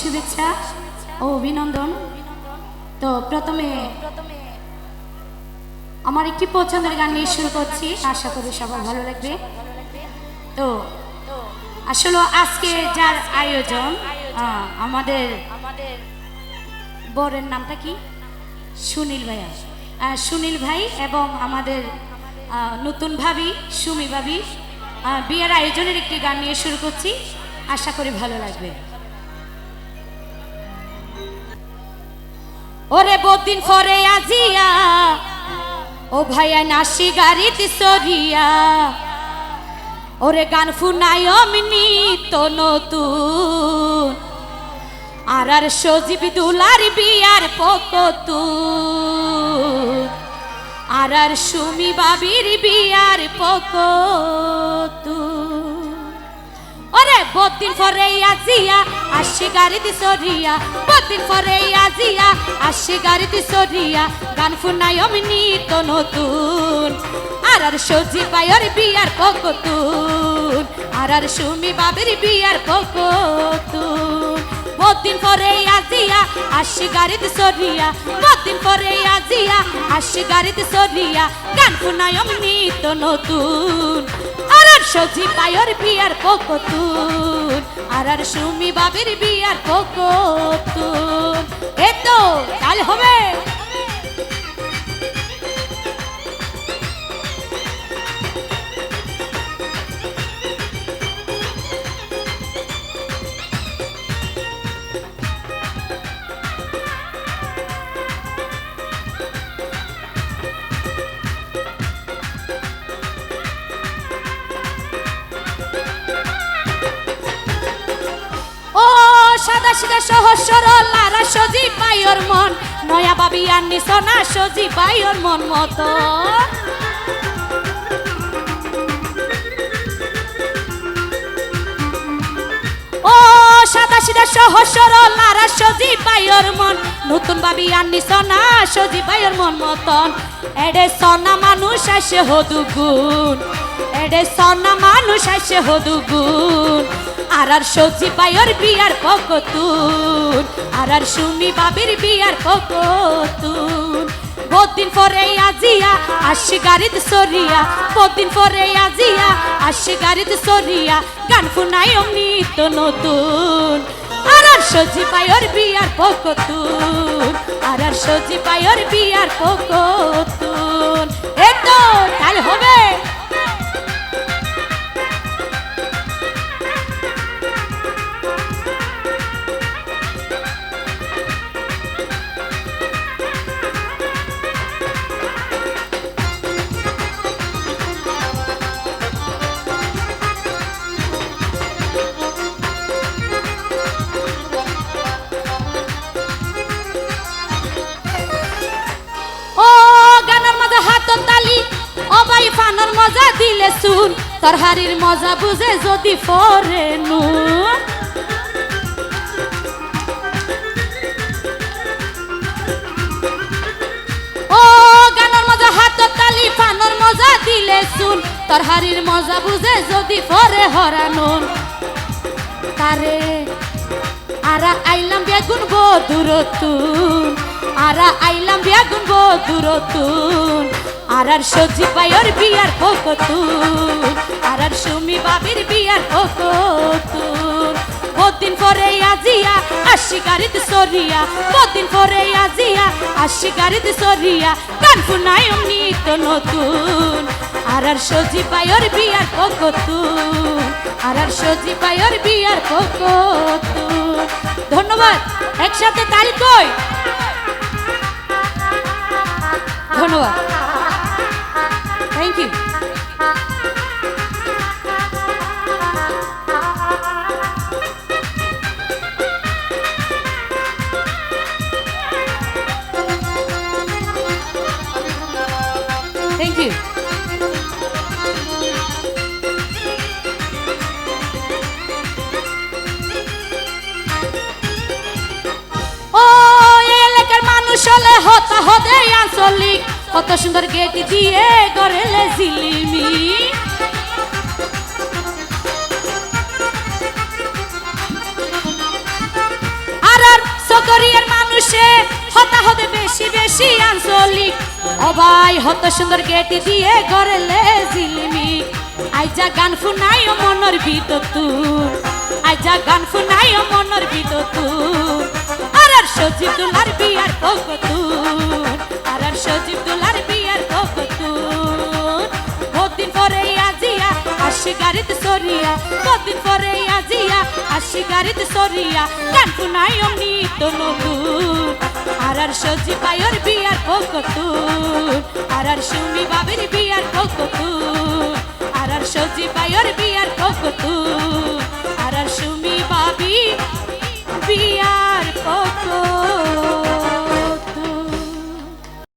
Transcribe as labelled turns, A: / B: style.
A: শুভেচ্ছা ও অভিনন্দন। তো প্রথমে আমার একটি পছন্দের গান নিয়ে শুরু করছি। আশা করি সবার ভালো লাগবে। তো আসলে আজকে যার আয়োজন আমাদের বরের নামটা কি? সুনীল ভাইয়া। সুনীল ভাই এবং আমাদের নতুন ভাবি, সুমি ভাবি বিয়ের আয়োজনের একটি গান নিয়ে শুরু করছি। আশা করি ভালো লাগবে। ওরে বদিন পরে আজিয়া। ও ভাইয়া নাসি গাড়িতে সরিয়া। ওরে গান ফুনায় অমিনি তো নতুন আর আর সজীব দুলার বিয়ার পকতুন আর আর সুমি বাবির বিয়ার পকতুন ওরে বদিন পরে আজিয়া আসি গাড়িতে সরিয়া। বদিন পরে আজিয়া আসি গাড়িতে সরিয়া গান ফুনাই অমিনি তো নতুন। আর আর সজি পায়র বিয়ার পকতুন আর আর সুমি বাবির বিয়ার পকতুন বদিন পরে আজিয়া আসি গাড়িতে সরিয়া বদিন পরে আজিয়া আসি গাড়িতে সরিয়া গান ফুনাই অমিনি তো নতুন। সজি পায়র বিয়ার কোকতুন আর আর সুমি বাবির বিয়ার কোকতুন। এ তো কাল হবে। সিদা সহজ সরল লারা সজি পাইর মন। নয়া বাবি আনি সোনা সজি পাইর মন মতো। ও সাদা সিদা সহজ সরল লারা সজি পাইর মন। নতুন বাবি আনি সোনা সজি পাইর মন মতন। এডে সোনা মানুষ আসে হদুগুণ এডে সোনা মানুষ আসে হদু গুণ। আর আর সজি পাইর বিয়ার পকতুন আর আর সুমি বাবির বিয়ার পকতুন বহুদিন পরে আজিয়া আসি গাড়িত সরিয়া, বহুদিন পরে আজিয়া আসি গাড়িত সরিয়া, গান ফুনাই অমৃত নতুন। আর আর সজি পাইর বিয়ার পকতুন আর আর সজি পাইর বিয়ার পকতুন এ তো তাই হবে মজা দিলে শুন তোর হারির মজা বুঝে যদি ফরে নুন ও গানের মজা, হাত তালি ফানোর মজা দিলে শুন তোর হারির মজা বুঝে যদি ফরে হরানুন তারে, আরা আইলাম বেগুন বদুরতুন আরা আইলাম বেগুন বদুরতুন আর আর সজি পাইর বিয়ার পকতুন আর আর সুমি বাবির বিয়ার পকতুন বহুদিন পরে আজিয়া গাড়িত সরিয়া বহুদিন পরে আজিয়া গাড়িত সরিয়া, গান ফুনাই অমৃত নতুন। আর আর সজি পাইর বিয়ার পকতুন আর আর সজি পাইর বিয়ার পকতুন ধন্যবাদ। একসাথে তালি কই? ধন্যবাদ। থ্যাংক ইউ ও এলাকার মানুষ হলে হতা হদে আঞ্চলিক। কত সুন্দর গেট দিয়ে গড়েলে জিলিমি ও নগরীর মানুষে হতাহতে বেশি বেশি আঞ্চলিক। অবাই, হত সুন্দর গেট দিয়ে গড়েলে জিলিমি আইজা গান ফুনাই মনের ভিত তুর। আইজা গান ফুনাই মনের ভিত তুর। আর আর সজীব দুলার বিয়ার আর আর সজীব দুলার বিয়ার পকতুর কদিন পরে আজিয়া আসি গাড়িতে সরিয়া, কদিন পরে আজিয়া আসি গাড়িতে সরিয়া গান ফুনাই ও নিত নতুন আর আর সজি পায়র বিয়ার পকতুর আর আর সুমি বাবির বিয়ার পকতুর আর আর সজি পায়র বিয়ার সুমি